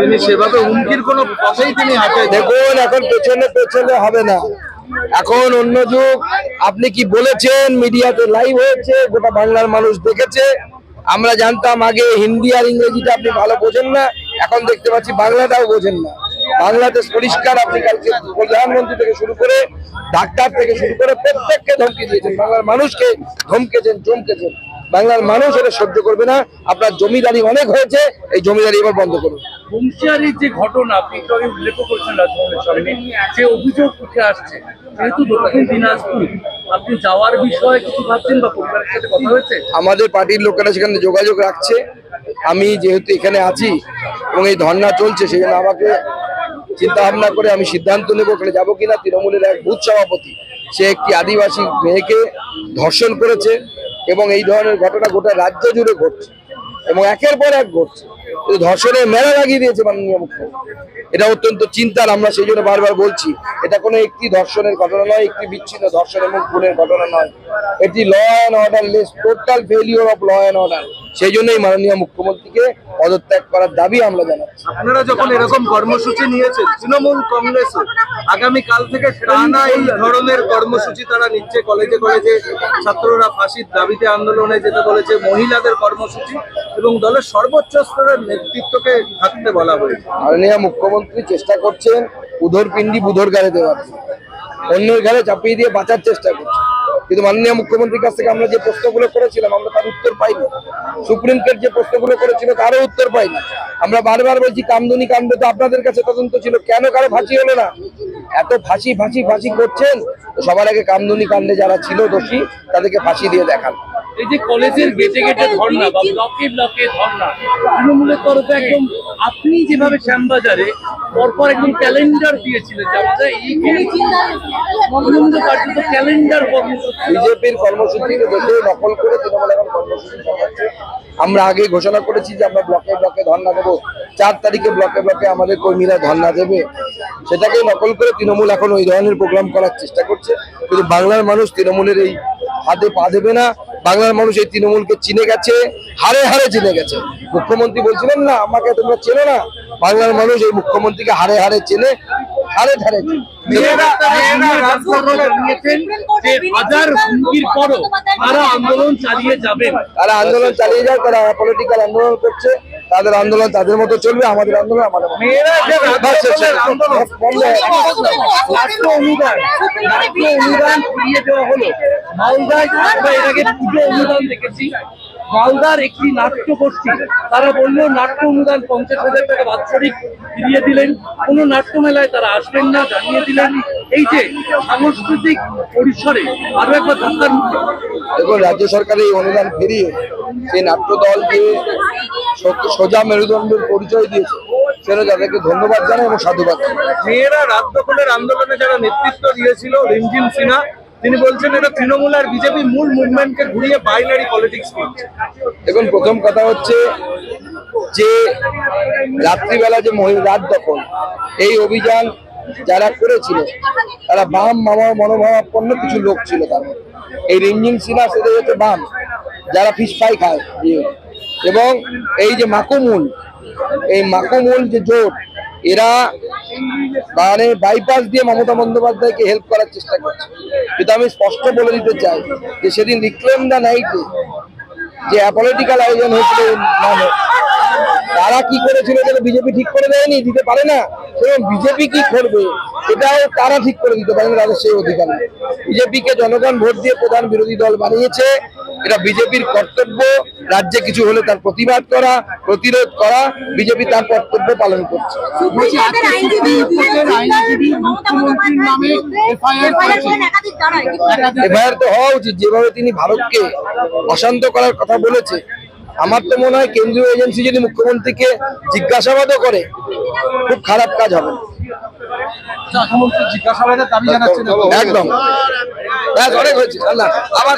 তিনি সেভাবে হুমকির কোনো তিনি দেখুন, এখন পেছনে পেছনে হবে না। এখন অন্য যুগ। আপনি কি বলেছেন? মিডিয়াতে লাইভ হয়েছে, গোটা বাংলার মানুষ দেখেছে। আমরা জানতাম আগে হিন্দি আর ইংরেজিটা আপনি ভালো বোঝেন না, এখন দেখতে পাচ্ছি বাংলাটাও বোঝেন না। বাংলাদেশ পরিষ্কার আপনি কালকে প্রধানমন্ত্রী থেকে শুরু করে ডাক্তার থেকে শুরু করে প্রত্যেককে ধমকি দিয়েছেন। বাংলার মানুষকে ধমকেছেন, চমকেছেন। বাংলার মানুষ এটা সহ্য করবে না। আপনার জমিদারি অনেক হয়েছে এই জমিদারি এবার বন্ধ করুন। বংশিয়ারির যে ঘটনা আপনি একটু আগে উল্লেখ করছেন যে অভিযোগ উঠে আসছে যেহেতু দক্ষিণ দিনাজপুর আপনি যাওয়ার বিষয়ে কিছু ভাবছেন বা পরিবারের সাথে কথা হয়েছে? আমাদের পার্টির লোকেরা সেখানে যোগাযোগ রাখছে। আমি যেহেতু এখানে আছি এবং এই ধর্না চলছে জন্য আমাকে চিন্তা ভাবনা করে আমি সিদ্ধান্ত নেব ওখানে যাব কিনা। তৃণমূলের এক বুথ সভাপতি সে একটি আদিবাসী মেয়েকে ধর্ষণ করেছে। এবং এই ধরনের ঘটনা গোটা রাজ্য জুড়ে ঘটছে এবং একের পর এক ঘটছে। ধর্ষণের মেলা লাগিয়ে দিয়েছে মাননীয় মুখ্যমন্ত্রী। এটা অত্যন্ত চিন্তার, আমরা সেই জন্য বারবার বলছি, এটা কোনো একটি ধর্ষণের ঘটনা নয়, একটি বিচ্ছিন্ন ধর্ষণ এবং খুনের ঘটনা নয়। এটি law and order less total failure of law and order সেই জন্যই মাননীয় মুখ্যমন্ত্রীকে পদত্যাগ করার দাবি আমরা জানাচ্ছি। আপনারা যখন এরকম কর্মসূচি নিয়েছেন তৃণমূল কংগ্রেস আগামী কাল থেকে টানা এই ধরনের কর্মসূচি তারা নিচ্ছে কলেজে কলেজে। ছাত্ররা ফাঁসির দাবিতে আন্দোলনে যেতে বলেছে মহিলাদের কর্মসূচি এবং দলের সর্বোচ্চ স্তরের নেতৃত্বকে থাকতে বলা হয়েছে। মাননীয় মুখ্যমন্ত্রী চেষ্টা করছেন উধর পিণ্ডি বুধর গাড়ে দেওয়ার। অন্যের ঘরে চাপিয়ে দিয়ে বাঁচার চেষ্টা করছে কিন্তু মাননীয় মুখ্যমন্ত্রীর কাছ থেকে আমরা যে প্রশ্নগুলো করেছিলাম, আমরা তার উত্তর পাইনি। সুপ্রিম কোর্ট যে প্রশ্নগুলো করেছিল, তারও উত্তর পাইনি। আমরা বারবার বলছি, কামদুনি কাণ্ড তো আপনাদের কাছে তদন্ত ছিল, কেন কারও ফাঁসি হলো না? এত ফাঁসি ফাঁসি ফাঁসি করছেন? সবার আগে কামদুনি কাণ্ডে যারা ছিল দোষী, তাদেরকে ফাঁসি দিয়ে দেখান। এই যে কলেজের গেটে গেটে ধর্ণা বা ব্লকে ব্লকে ধর্ণা তৃণমূলের তরফে একদম আপনি যেভাবে শ্যামবাজারে পরপর একদম ক্যালেন্ডার দিয়েছিলেন আমরা কার্যত ক্যালেন্ডার বিজেপির কর্মসূচিকে দেখে নকল করে তৃণমূল এখন কর্মসূচি আমরা আগে ঘোষণা করেছি যে আমরা ব্লকে ব্লকে ধর্ণা দেবো। চার তারিখে ব্লকে ব্লকে আমাদের কর্মীরা ধর্ণা দেবে। সেটাকে নকল করে তৃণমূল এখন ওই ধরনের প্রোগ্রাম করার চেষ্টা করছে। কিন্তু বাংলার মানুষ তৃণমূলের এই হাতে পা দেবে না। বাংলার মানুষ এই তৃণমূলকে চিনে গেছে হারে হারে চিনে গেছে। মুখ্যমন্ত্রী বলছিলেন না আমাকে তোমরা চেনো না। বাংলার মানুষ এই মুখ্যমন্ত্রীকে হারে হারে চেনে হারে পরও তারা আন্দোলন চালিয়ে যাবে তারা আন্দোলন চালিয়ে যায় তারা পলিটিক্যাল আন্দোলন করছে। তাদের আন্দোলন তাদের মতো চলবে আমাদের আন্দোলন আমাদের মালদার একটি নাট্য গোষ্ঠী তারা বলল নাট্য অনুদান পঞ্চাশ হাজার টাকা বাৎসরিক ফিরিয়ে দিলেন। কোনো নাট্য মেলায় তারা আসবেন না জানিয়ে দিলেন এই যে সাংস্কৃতিক পরিসরে আরও একবার ধাক্কার মুখে দেখুন রাজ্য সরকারের এই অনুদান ফিরিয়ে সেই নাট্য দলকে সোজা মেরুদণ্ডের পরিচয় দিয়েছে সেটা তাদেরকে ধন্যবাদ জানাই এবং সাধুবাদ মেয়েরা রাত দখলের আন্দোলনে যারা নেতৃত্ব দিয়েছিল রিমঝিম সিনহা তিনি বলছেন এটা তৃণমূল আর বিজেপি মূল মুভমেন্টকে ঘুরিয়ে বাইনারি পলিটিক্স করছে। দেখুন প্রথম কথা হচ্ছে যে রাত্রিবেলা যে মহি- রাত দখল এই অভিযান যারা করেছিল, তারা বাম মামা মনোভাবাপন্ন কিছু লোক ছিল তার এই রিঞ্জিং সিনা সেটা হচ্ছে বাম, যারা ফিশ ফ্রাই খায়। এবং এই যে মাকুমুল, এই মাকুমুল যে জোট, এরা মানে বাইপাস দিয়ে মমতা বন্দ্যোপাধ্যায়কে হেল্প করার চেষ্টা করছে কিন্তু আমি স্পষ্ট বলে দিতে চাই যে সেদিন রিক্লেম দ্য নাইটে যে অ্যাপলিটিক্যাল আয়োজন হয়েছিল নামে তারা কি করেছিল বিজেপি ঠিক করে দেয়নি দিতে পারে না? এবং বিজেপি কি করবে এটাও তারা ঠিক করে দিতে পারে না তাদের সেই অধিকার। বিজেপিকে জনগণ ভোট দিয়ে প্রধান বিরোধী দল বানিয়েছে এটা বিজেপির কর্তব্য। রাজ্যে কিছু হলে তার প্রতিবাদ করা প্রতিরোধ করা বিজেপি তার কর্তব্য পালন করছে। এফআইআর তো হওয়া উচিত যেভাবে তিনি ভারতকে অশান্ত করার কথা বলেছে আমার তো মনে হয় কেন্দ্রীয় এজেন্সি যদি মুখ্যমন্ত্রীকে জিজ্ঞাসাবাদও করে খুব খারাপ কাজ হবে। একদম। অনেক হয়েছে। আল্লাহ আবার